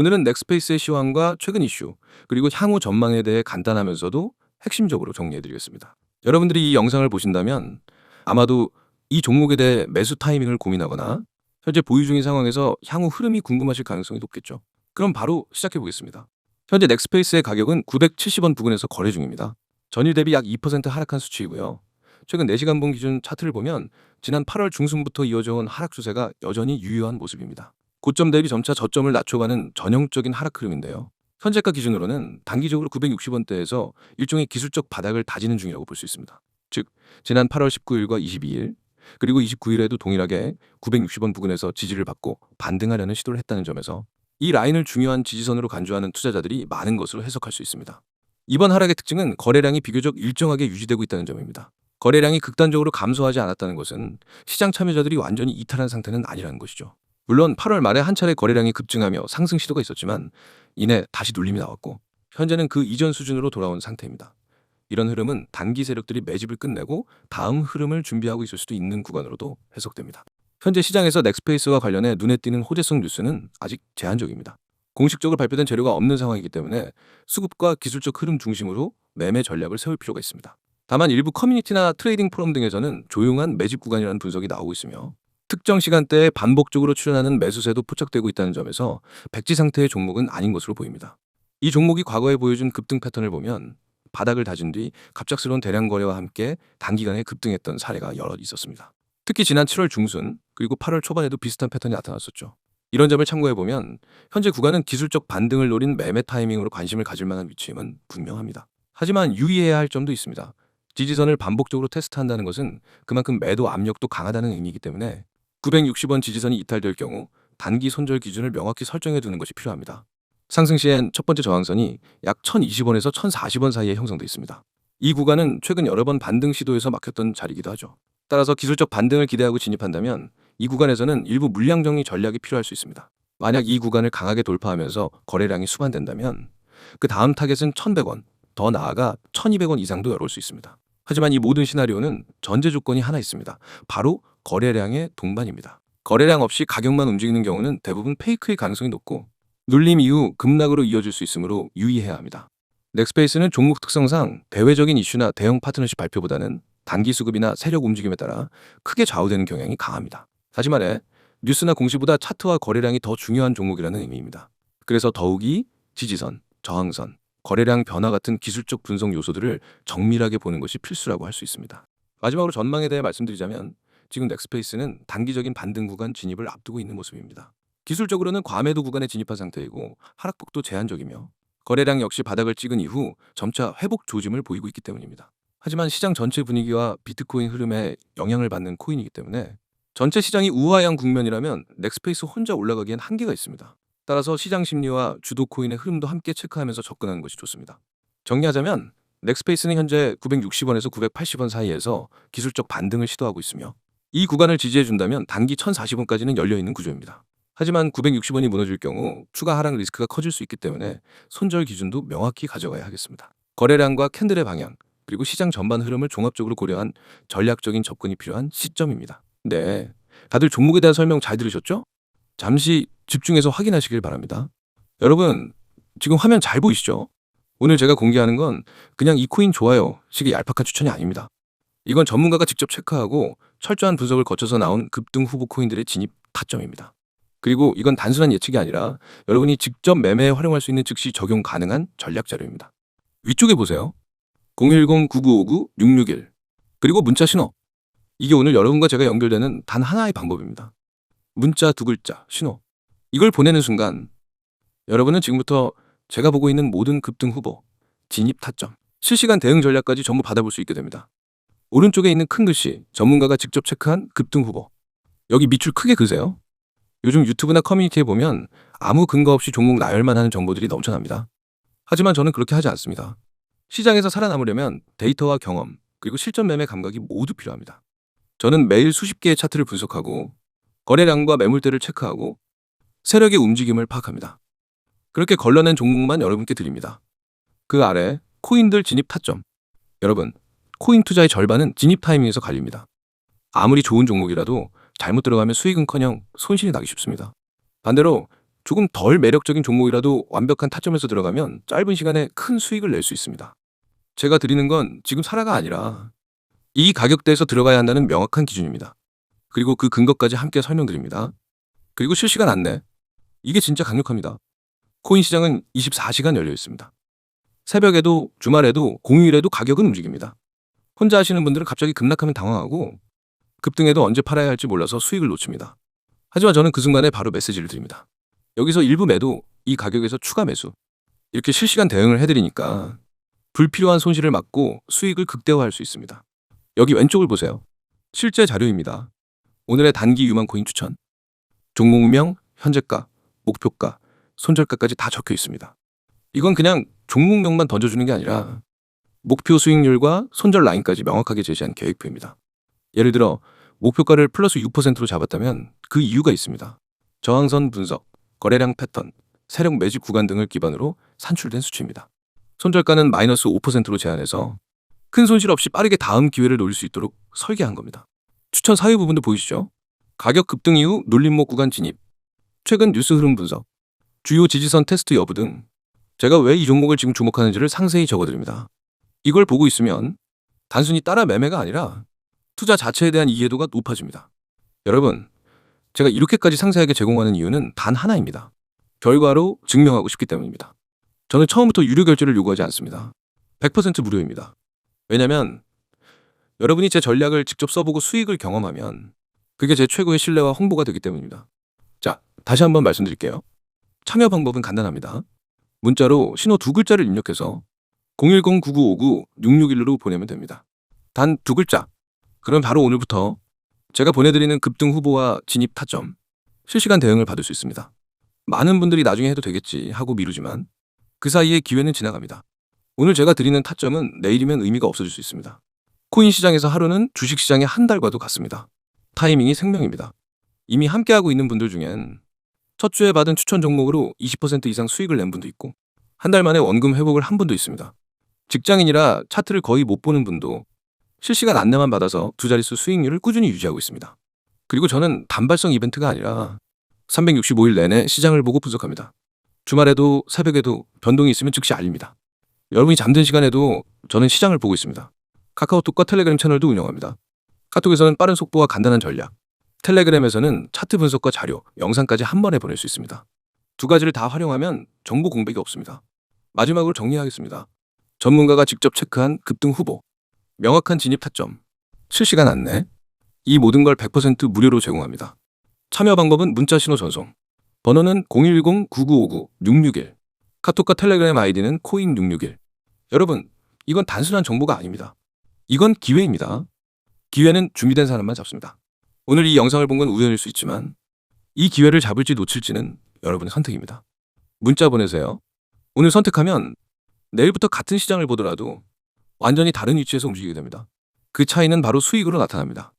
오늘은 넥스페이스의 시황과 최근 이슈, 그리고 향후 전망에 대해 간단하면서도 핵심적으로 정리해드리겠습니다. 여러분들이 이 영상을 보신다면 아마도 이 종목에 대해 매수 타이밍을 고민하거나 현재 보유 중인 상황에서 향후 흐름이 궁금하실 가능성이 높겠죠. 그럼 바로 시작해 보겠습니다. 현재 넥스페이스의 가격은 970원 부근에서 거래 중입니다. 전일 대비 약 2% 하락한 수치이고요. 최근 4시간 본 기준 차트를 보면 지난 8월 중순부터 이어져 온 하락 추세가 여전히 유효한 모습입니다. 고점 대비 점차 저점을 낮춰가는 전형적인 하락 흐름인데요. 현재가 기준으로는 단기적으로 960원대에서 일종의 기술적 바닥을 다지는 중이라고 볼 수 있습니다. 즉, 지난 8월 19일과 22일, 그리고 29일에도 동일하게 960원 부근에서 지지를 받고 반등하려는 시도를 했다는 점에서 이 라인을 중요한 지지선으로 간주하는 투자자들이 많은 것으로 해석할 수 있습니다. 이번 하락의 특징은 거래량이 비교적 일정하게 유지되고 있다는 점입니다. 거래량이 극단적으로 감소하지 않았다는 것은 시장 참여자들이 완전히 이탈한 상태는 아니라는 것이죠. 물론 8월 말에 한 차례 거래량이 급증하며 상승 시도가 있었지만 이내 다시 눌림이 나왔고 현재는 그 이전 수준으로 돌아온 상태입니다. 이런 흐름은 단기 세력들이 매집을 끝내고 다음 흐름을 준비하고 있을 수도 있는 구간으로도 해석됩니다. 현재 시장에서 넥스페이스와 관련해 눈에 띄는 호재성 뉴스는 아직 제한적입니다. 공식적으로 발표된 재료가 없는 상황이기 때문에 수급과 기술적 흐름 중심으로 매매 전략을 세울 필요가 있습니다. 다만 일부 커뮤니티나 트레이딩 포럼 등에서는 조용한 매집 구간이라는 분석이 나오고 있으며 특정 시간대에 반복적으로 출현하는 매수세도 포착되고 있다는 점에서 백지 상태의 종목은 아닌 것으로 보입니다. 이 종목이 과거에 보여준 급등 패턴을 보면 바닥을 다진 뒤 갑작스러운 대량 거래와 함께 단기간에 급등했던 사례가 여러 있었습니다. 특히 지난 7월 중순 그리고 8월 초반에도 비슷한 패턴이 나타났었죠. 이런 점을 참고해 보면 현재 구간은 기술적 반등을 노린 매매 타이밍으로 관심을 가질 만한 위치임은 분명합니다. 하지만 유의해야 할 점도 있습니다. 지지선을 반복적으로 테스트한다는 것은 그만큼 매도 압력도 강하다는 의미이기 때문에 960원 지지선이 이탈될 경우 단기 손절 기준을 명확히 설정해 두는 것이 필요합니다. 상승 시엔 첫 번째 저항선이 약 1020원에서 1040원 사이에 형성돼 있습니다. 이 구간은 최근 여러 번 반등 시도에서 막혔던 자리이기도 하죠. 따라서 기술적 반등을 기대하고 진입한다면 이 구간에서는 일부 물량 정리 전략이 필요할 수 있습니다. 만약 이 구간을 강하게 돌파하면서 거래량이 수반된다면 그 다음 타겟은 1100원, 더 나아가 1200원 이상도 열올 수 있습니다. 하지만 이 모든 시나리오는 전제 조건이 하나 있습니다. 바로 거래량의 동반입니다. 거래량 없이 가격만 움직이는 경우는 대부분 페이크일 가능성이 높고 눌림 이후 급락으로 이어질 수 있으므로 유의해야 합니다. 넥스페이스는 종목 특성상 대외적인 이슈나 대형 파트너십 발표보다는 단기 수급이나 세력 움직임에 따라 크게 좌우되는 경향이 강합니다. 다시 말해 뉴스나 공시보다 차트와 거래량이 더 중요한 종목이라는 의미입니다. 그래서 더욱이 지지선, 저항선, 거래량 변화 같은 기술적 분석 요소들을 정밀하게 보는 것이 필수라고 할 수 있습니다. 마지막으로 전망에 대해 말씀드리자면 지금 넥스페이스는 단기적인 반등 구간 진입을 앞두고 있는 모습입니다. 기술적으로는 과매도 구간에 진입한 상태이고 하락폭도 제한적이며 거래량 역시 바닥을 찍은 이후 점차 회복 조짐을 보이고 있기 때문입니다. 하지만 시장 전체 분위기와 비트코인 흐름에 영향을 받는 코인이기 때문에 전체 시장이 우하향 국면이라면 넥스페이스 혼자 올라가기엔 한계가 있습니다. 따라서 시장 심리와 주도 코인의 흐름도 함께 체크하면서 접근하는 것이 좋습니다. 정리하자면 넥스페이스는 현재 960원에서 980원 사이에서 기술적 반등을 시도하고 있으며 이 구간을 지지해 준다면 단기 1040원까지는 열려 있는 구조입니다. 하지만 960원이 무너질 경우 추가 하락 리스크가 커질 수 있기 때문에 손절 기준도 명확히 가져가야 하겠습니다. 거래량과 캔들의 방향, 그리고 시장 전반 흐름을 종합적으로 고려한 전략적인 접근이 필요한 시점입니다. 네. 다들 종목에 대한 설명 잘 들으셨죠? 잠시 집중해서 확인하시길 바랍니다. 여러분, 지금 화면 잘 보이시죠? 오늘 제가 공개하는 건 그냥 이 코인 좋아요 식의 얄팍한 추천이 아닙니다. 이건 전문가가 직접 체크하고 철저한 분석을 거쳐서 나온 급등 후보 코인들의 진입 타점입니다. 그리고 이건 단순한 예측이 아니라 여러분이 직접 매매에 활용할 수 있는 즉시 적용 가능한 전략 자료입니다. 위쪽에 보세요. 010-9959-661 그리고 문자 신호. 이게 오늘 여러분과 제가 연결되는 단 하나의 방법입니다. 문자 두 글자, 신호. 이걸 보내는 순간 여러분은 지금부터 제가 보고 있는 모든 급등 후보, 진입 타점, 실시간 대응 전략까지 전부 받아볼 수 있게 됩니다. 오른쪽에 있는 큰 글씨, 전문가가 직접 체크한 급등 후보. 여기 밑줄 크게 그세요. 요즘 유튜브나 커뮤니티에 보면 아무 근거 없이 종목 나열만 하는 정보들이 넘쳐납니다. 하지만 저는 그렇게 하지 않습니다. 시장에서 살아남으려면 데이터와 경험, 그리고 실전 매매 감각이 모두 필요합니다. 저는 매일 수십 개의 차트를 분석하고 거래량과 매물대를 체크하고 세력의 움직임을 파악합니다. 그렇게 걸러낸 종목만 여러분께 드립니다. 그 아래 코인들 진입 타점. 여러분, 코인 투자의 절반은 진입 타이밍에서 갈립니다. 아무리 좋은 종목이라도 잘못 들어가면 수익은커녕 손실이 나기 쉽습니다. 반대로 조금 덜 매력적인 종목이라도 완벽한 타점에서 들어가면 짧은 시간에 큰 수익을 낼 수 있습니다. 제가 드리는 건 지금 사라가 아니라 이 가격대에서 들어가야 한다는 명확한 기준입니다. 그리고 그 근거까지 함께 설명드립니다. 그리고 실시간 안내. 이게 진짜 강력합니다. 코인 시장은 24시간 열려 있습니다. 새벽에도 주말에도 공휴일에도 가격은 움직입니다. 혼자 하시는 분들은 갑자기 급락하면 당황하고 급등해도 언제 팔아야 할지 몰라서 수익을 놓칩니다. 하지만 저는 그 순간에 바로 메시지를 드립니다. 여기서 일부 매도, 이 가격에서 추가 매수. 이렇게 실시간 대응을 해드리니까 불필요한 손실을 막고 수익을 극대화할 수 있습니다. 여기 왼쪽을 보세요. 실제 자료입니다. 오늘의 단기 유망 코인 추천. 종목명, 현재가, 목표가, 손절가까지 다 적혀 있습니다. 이건 그냥 종목명만 던져주는 게 아니라 목표 수익률과 손절 라인까지 명확하게 제시한 계획표입니다. 예를 들어 목표가를 플러스 6%로 잡았다면 그 이유가 있습니다. 저항선 분석, 거래량 패턴, 세력 매집 구간 등을 기반으로 산출된 수치입니다. 손절가는 마이너스 5%로 제한해서 큰 손실 없이 빠르게 다음 기회를 노릴 수 있도록 설계한 겁니다. 추천 사유 부분도 보이시죠? 가격 급등 이후 눌림목 구간 진입, 최근 뉴스 흐름 분석, 주요 지지선 테스트 여부 등 제가 왜 이 종목을 지금 주목하는지를 상세히 적어드립니다. 이걸 보고 있으면 단순히 따라 매매가 아니라 투자 자체에 대한 이해도가 높아집니다. 여러분, 제가 이렇게까지 상세하게 제공하는 이유는 단 하나입니다. 결과로 증명하고 싶기 때문입니다. 저는 처음부터 유료 결제를 요구하지 않습니다. 100% 무료입니다. 왜냐면 여러분이 제 전략을 직접 써보고 수익을 경험하면 그게 제 최고의 신뢰와 홍보가 되기 때문입니다. 자, 다시 한번 말씀드릴게요. 참여 방법은 간단합니다. 문자로 신호 두 글자를 입력해서 010-9959-661로 보내면 됩니다. 단 두 글자. 그럼 바로 오늘부터 제가 보내드리는 급등 후보와 진입 타점, 실시간 대응을 받을 수 있습니다. 많은 분들이 나중에 해도 되겠지 하고 미루지만 그 사이에 기회는 지나갑니다. 오늘 제가 드리는 타점은 내일이면 의미가 없어질 수 있습니다. 코인 시장에서 하루는 주식 시장의 한 달과도 같습니다. 타이밍이 생명입니다. 이미 함께하고 있는 분들 중엔 첫 주에 받은 추천 종목으로 20% 이상 수익을 낸 분도 있고 한 달 만에 원금 회복을 한 분도 있습니다. 직장인이라 차트를 거의 못 보는 분도 실시간 안내만 받아서 두 자릿수 수익률을 꾸준히 유지하고 있습니다. 그리고 저는 단발성 이벤트가 아니라 365일 내내 시장을 보고 분석합니다. 주말에도 새벽에도 변동이 있으면 즉시 알립니다. 여러분이 잠든 시간에도 저는 시장을 보고 있습니다. 카카오톡과 텔레그램 채널도 운영합니다. 카톡에서는 빠른 속도와 간단한 전략, 텔레그램에서는 차트 분석과 자료, 영상까지 한 번에 보낼 수 있습니다. 두 가지를 다 활용하면 정보 공백이 없습니다. 마지막으로 정리하겠습니다. 전문가가 직접 체크한 급등 후보, 명확한 진입 타점, 실시간 안내, 이 모든 걸 100% 무료로 제공합니다. 참여 방법은 문자 신호 전송, 번호는 010-9959-661, 카톡과 텔레그램 아이디는 코인661. 여러분, 이건 단순한 정보가 아닙니다. 이건 기회입니다. 기회는 준비된 사람만 잡습니다. 오늘 이 영상을 본 건 우연일 수 있지만 이 기회를 잡을지 놓칠지는 여러분의 선택입니다. 문자 보내세요. 오늘 선택하면 내일부터 같은 시장을 보더라도 완전히 다른 위치에서 움직이게 됩니다. 그 차이는 바로 수익으로 나타납니다.